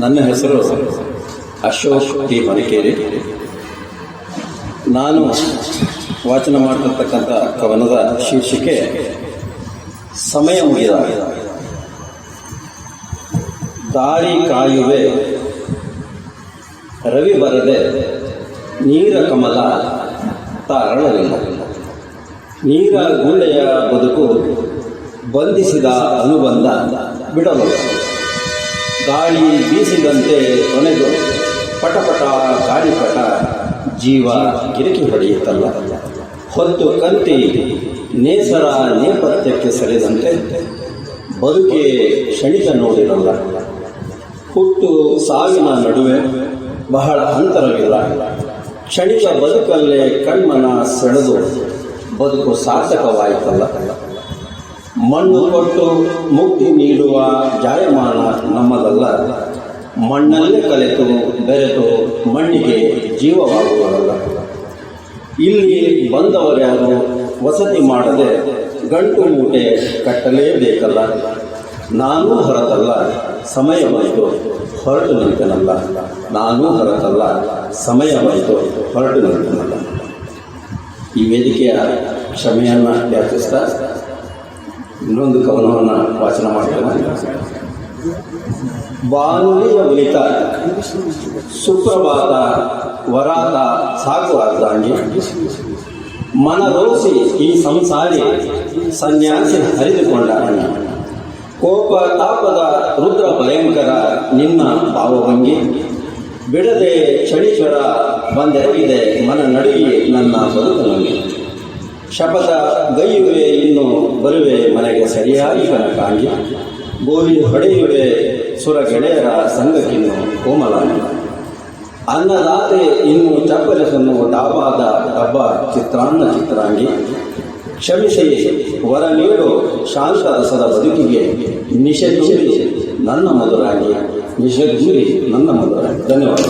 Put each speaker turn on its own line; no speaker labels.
ನನ್ನ ಹೆಸರು ಅಶೋಕ್ ಟಿ. ಹೊನಕೇರಿ ನಾನು ವಾಚನ ಮಾಡ್ತಿರ್ತಕ್ಕಂಥ ಕವನದ ಶೀರ್ಷಿಕೆ ಸಮಯ ಮುಗಿದ. ದಾರಿ ಕಾಯುವೆ, ರವಿ ಬರದೆ ನೀರ ಕಮಲ ತಾರಳಲಿಲ್ಲ ನೀರ ಗುಳ್ಳೆಯ ಬದುಕು ಬಂಧಿಸಿದ ಅನುಬಂಧ ಬಿಡಲು. ಗಾಳಿ ಬೀಸಿದಂತೆ ಕೊನೆದು ಪಟಪಟ ಗಾಳಿಪಟ ಜೀವ ಗಿರಕಿ ಹೊಡೆಯುತ್ತಲ್ಲ. ಹೊತ್ತು ಕಂತಿ ನೇಸರ ನೇಪಥ್ಯಕ್ಕೆ ಸರಿದಂತೆ ಬದುಕೆ ಕ್ಷಣಿತ ನೋಡಿರಲ್ಲ. ಹುಟ್ಟು ಸಾವಿನ ನಡುವೆ ಬಹಳ ಅಂತರವಿಲ್ಲ. ಕ್ಷಣಿಕ ಬದುಕಲ್ಲೇ ಕಣ್ಮನ ಸೆಳೆದು ಬದುಕು ಸಾರ್ಥಕವಾಯಿತಲ್ಲ. ಮಣ್ಣು ಕೊಟ್ಟು ಮುಕ್ತಿ ನೀಡುವ ಜಾಯಮಾನ ನಮ್ಮದಲ್ಲ. ಮಣ್ಣಲ್ಲೇ ಕಲೆತು, ಬೆರೆತು, ಮಣ್ಣಿಗೆ ಜೀವವಾಗುವುದಲ್ಲ ಇಲ್ಲಿ ಬಂದವರ್ಯಾರು ವಸತಿ ಮಾಡದೆ ಗಂಟು ಮೂಟೆ ಕಟ್ಟಲೇಬೇಕಲ್ಲ. ನಾನು ಹೊರತಲ್ಲ, ಸಮಯವಾಯಿತು, ಹೊರಟು ನಿಂತನಲ್ಲ. ನಾನು ಹೊರತಲ್ಲ, ಸಮಯವಾಯಿತು, ಹೊರಟು ನಿಂತನಲ್ಲ. ಈ ವೇದಿಕೆಯ ಕ್ಷಮೆಯನ್ನು ಯಾಚಿಸ್ತಾ ಇನ್ನೊಂದು ಕವನವನ್ನು ವಾಚನ ಮಾಡ್ತೇನೆ. ಬಾನುಲಿಯ ಉಳಿತ ಸುಪ್ರಭಾತ ವರಾತ ಅರ್ಧಾಂಗಿ ಮನರೋಸಿ ಈ ಸಂಸಾರಿ ಸನ್ಯಾಸಿ ಹರಿದುಕೊಂಡ ಕೋಪ ತಾಪದ ರುದ್ರ ಭಯಂಕರ ನಿನ್ನ ಭಾವಭಂಗಿ. ಬಿಡದೆ ಕ್ಷಣಿಕರ ಬಂದೆರಗಿದೆ ಮನ ನಡುವೆ ನನ್ನ ಬದುಕಿನಲ್ಲಿ ಶಪಥ ಗೈಯುವೆ ಇನ್ನು ಬರುವೆ ಮನೆಗೆ ಸರಿಯಾಗಿ ಕನಕಾಂಗಿ. ಗೋಲಿ ಹೊಡೆಯುಡೆ ಸುರ ಗೆಳೆಯರ ಸಂಘಕ್ಕಿನ್ನು ಕೋಮಲ ಅನ್ನದಾತೆ ಇನ್ನು ಚಪ್ಪಲಿಸನ್ನು ಡಾಬಾದ ಡಬ್ಬ ಚಿತ್ರಾನ್ನ ಚಿತ್ರಾಂಗಿ. ಕ್ಷಮಿಸಿ, ವರ ನೀಡು ಶಾಂತ ರಸದ ಬದುಕಿಗೆ ನಿಷೇಧೂರಿ ನನ್ನ ಮಧುರಾಗಿ. ನಿಷೇಧೂರಿ ನನ್ನ ಮಧುರಾಗಿ. ಧನ್ಯವಾದ